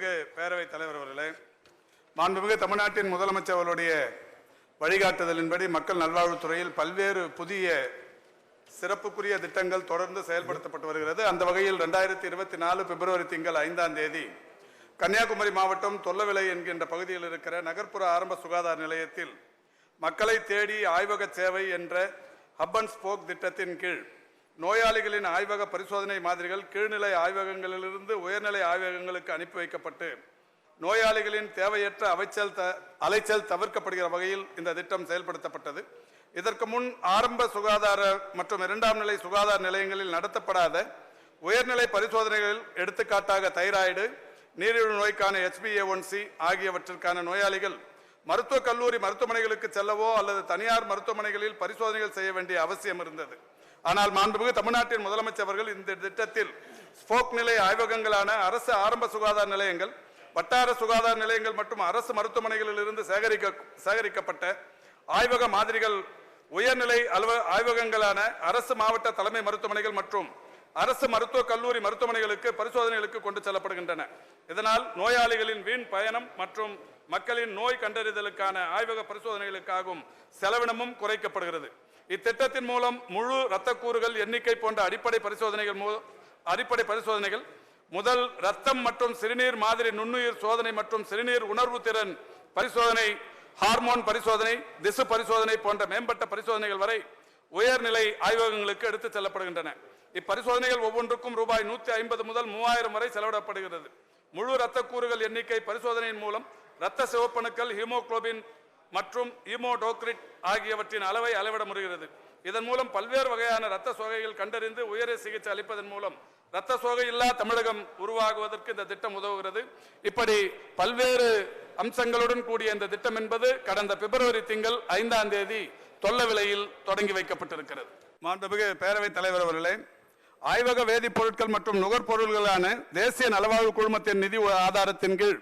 மாண்புமிகு பேரவைத் தலைவர் அவர்களே மாண்புமிகு தமிழ்நாட்டின் முதலமைச்சர் அவர்களுடைய வழிகாட்டுதலின்படி மக்கள் நல்வாழ்வுத்துறையில் பல்வேறு புதிய சிறப்புக்குரிய திட்டங்கள் தொடர்ந்து செயல்படுத்தப்பட்டு வருகிறது. அந்த வகையில் ரெண்டாயிரத்தி இருபத்தி நாலு பிப்ரவரி திங்கள் ஐந்தாம் தேதி கன்னியாகுமரி மாவட்டம் தொல்லவிலை என்கின்ற பகுதியில் இருக்கிற நகர்ப்புற ஆரம்ப சுகாதார நிலையத்தில் மக்களை தேடி ஆய்வக சேவை என்ற ஹப் அண்ட் ஸ்போக் திட்டத்தின் கீழ் நோயாளிகளின் ஆய்வக பரிசோதனை மாதிரிகள் கீழ்நிலை ஆய்வகங்களிலிருந்து உயர்நிலை ஆய்வகங்களுக்கு அனுப்பி வைக்கப்பட்டு நோயாளிகளின் தேவையற்ற அவைச்சல் த அலைச்சல் தவிர்க்கப்படுகிற வகையில் இந்த திட்டம் செயல்படுத்தப்பட்டது. இதற்கு முன் ஆரம்ப சுகாதார மற்றும் இரண்டாம் நிலை சுகாதார நிலையங்களில் நடத்தப்படாத உயர்நிலை பரிசோதனைகளில் எடுத்துக்காட்டாக தைராய்டு நீரிழிவு நோய்க்கான HbA1c ஆகியவற்றிற்கான நோயாளிகள் மருத்துவக் கல்லூரி மருத்துவமனைகளுக்கு செல்லவோ அல்லது தனியார் மருத்துவமனைகளில் பரிசோதனைகள் செய்ய வேண்டிய அவசியம் இருந்தது. ஆனால் மாண்புமிகு தமிழ்நாட்டின் முதலமைச்சர் அவர்கள் இந்த திட்டத்தில் ஸ்போக் நிலை ஆய்வகங்களான அரசு ஆரம்ப சுகாதார நிலையங்கள் வட்டார சுகாதார நிலையங்கள் மற்றும் அரசு மருத்துவமனைகளில் இருந்து சேகரிக்க சேகரிக்கப்பட்ட ஆய்வக மாதிரிகள் உயர்நிலை அலுவ ஆய்வகங்களான அரசு மாவட்ட தலைமை மருத்துவமனைகள் மற்றும் அரசு மருத்துவக் கல்லூரி மருத்துவமனைகளுக்கு பரிசோதனைகளுக்கு கொண்டு செல்லப்படுகின்றன. இதனால் நோயாளிகளின் வீண் பயணம் மற்றும் மக்களின் நோய் கண்டறிதலுக்கான ஆய்வக பரிசோதனைகளுக்காகும் செலவினமும் குறைக்கப்படுகிறது. இத்திட்டத்தின் மூலம் முழு இரத்தக்கூறுகள் எண்ணிக்கை போன்ற அடிப்படை பரிசோதனைகள் மூலம் அடிப்படை பரிசோதனைகள் முதல் ரத்தம் மற்றும் சிறுநீர் மாதிரி நுண்ணுயிர் சோதனை மற்றும் சிறுநீர் உணர்வு திறன் பரிசோதனை ஹார்மோன் பரிசோதனை திசு பரிசோதனை போன்ற மேம்பட்ட பரிசோதனைகள் வரை உயர்நிலை ஆய்வகங்களுக்கு எடுத்துச் செல்லப்படுகின்றன. இப்பரிசோதனைகள் ஒவ்வொன்றுக்கும் ரூபாய் நூத்தி ஐம்பது முதல் மூவாயிரம் வரை செலவிடப்படுகிறது. முழு இரத்தக்கூறுகள் எண்ணிக்கை பரிசோதனையின் மூலம் இரத்த சிவப்பணுக்கள் ஹீமோகுளோபின் மற்றும் இமோடோக்ரிட் ஆகியவற்றின் அளவை அளவிட முடிகிறது. இதன் மூலம் பல்வேறு வகையான இரத்த சோகைகள் கண்டறிந்து உயரிய சிகிச்சை அளிப்பதன் மூலம் இரத்த சோகை இல்லா தமிழகம் உருவாகுவதற்கு இந்த திட்டம் உதவுகிறது. இப்படி பல்வேறு அம்சங்களுடன் கூடிய இந்த திட்டம் என்பது கடந்த பிப்ரவரி திங்கள் ஐந்தாம் தேதி தொல்ல விலையில் தொடங்கி வைக்கப்பட்டிருக்கிறது. மாண்புமிகு பேரவைத் தலைவர் அவர்களே ஆய்வக வேதிப்பொருட்கள் மற்றும் நுகர்பொருள்களான தேசிய நலவாழ்வு குழுமத்தின் நிதி ஆதாரத்தின் கீழ்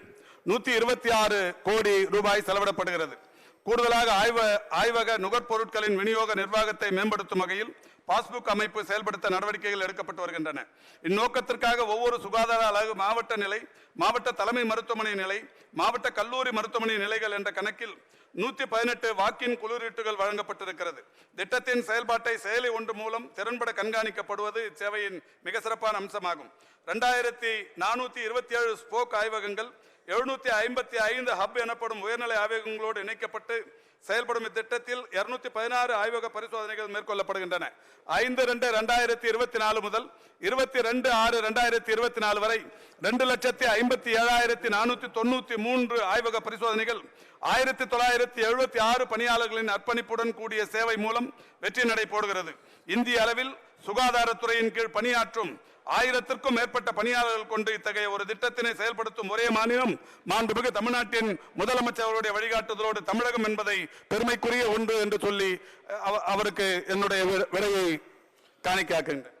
நூத்தி இருபத்தி ஆறு கோடி ரூபாய் செலவிடப்படுகிறது. கூடுதலாக ஆய்வ ஆய்வக நுகர்பொருட்களின் விநியோக நிர்வாகத்தை மேம்படுத்தும் வகையில் பாஸ்புக் அமைப்பு செயல்படுத்த நடவடிக்கைகள் எடுக்கப்பட்டு வருகின்றன. இந்நோக்கத்திற்காக ஒவ்வொரு சுகாதார அலகு மாவட்ட நிலை மாவட்ட தலைமை மருத்துவமனை நிலை மாவட்ட கல்லூரி மருத்துவமனை நிலைகள் என்ற கணக்கில் நூத்தி பதினெட்டு வாக்கின் குளிரீட்டுகள் வழங்கப்பட்டிருக்கிறது. திட்டத்தின் செயல்பாட்டை செயலி ஒன்று மூலம் திறன்பட கண்காணிக்கப்படுவது இச்சேவையின் மிக சிறப்பான அம்சமாகும். ரெண்டாயிரத்தி நானூத்தி இருபத்தி ஏழு ஸ்போக் ஆய்வகங்கள் எழுநூத்தி ஐம்பத்தி ஐந்து ஹப் எனப்படும் உயர்நிலை ஆய்வகங்களோடு இணைக்கப்பட்டு செயல்படும் இத்திட்டத்தில் இருநூத்தி பதினாறு ஆய்வக பரிசோதனைகள் மேற்கொள்ளப்படுகின்றன. ஐந்து ரெண்டு ரெண்டாயிரத்தி இருபத்தி நாலு முதல் இருபத்தி ரெண்டு ஆறு ரெண்டாயிரத்தி இருபத்தி நாலு வரை ரெண்டு லட்சத்தி ஐம்பத்தி ஏழாயிரத்தி நானூத்தி தொண்ணூத்தி மூன்று ஆய்வக பரிசோதனைகள் ஆயிரத்தி தொள்ளாயிரத்தி எழுபத்தி ஆறு பணியாளர்களின் அர்ப்பணிப்புடன் கூடிய சேவை மூலம் வெற்றி நடை போடுகிறது. இந்திய அளவில் சுகாதாரத்துறையின் கீழ் பணியாற்றும் ஆயிரத்திற்கும் மேற்பட்ட பணியாளர்கள் கொண்டு இத்தகைய ஒரு திட்டத்தினை செயல்படுத்தும் ஒரே மாநிலம் மாண்புமிகு தமிழ்நாட்டின் முதலமைச்சர் அவருடைய வழிகாட்டுதலோடு தமிழகம் என்பதை பெருமைக்குரிய ஒன்று என்று சொல்லி அவருக்கு என்னுடைய விடையை காணிக்காக்கின்றேன்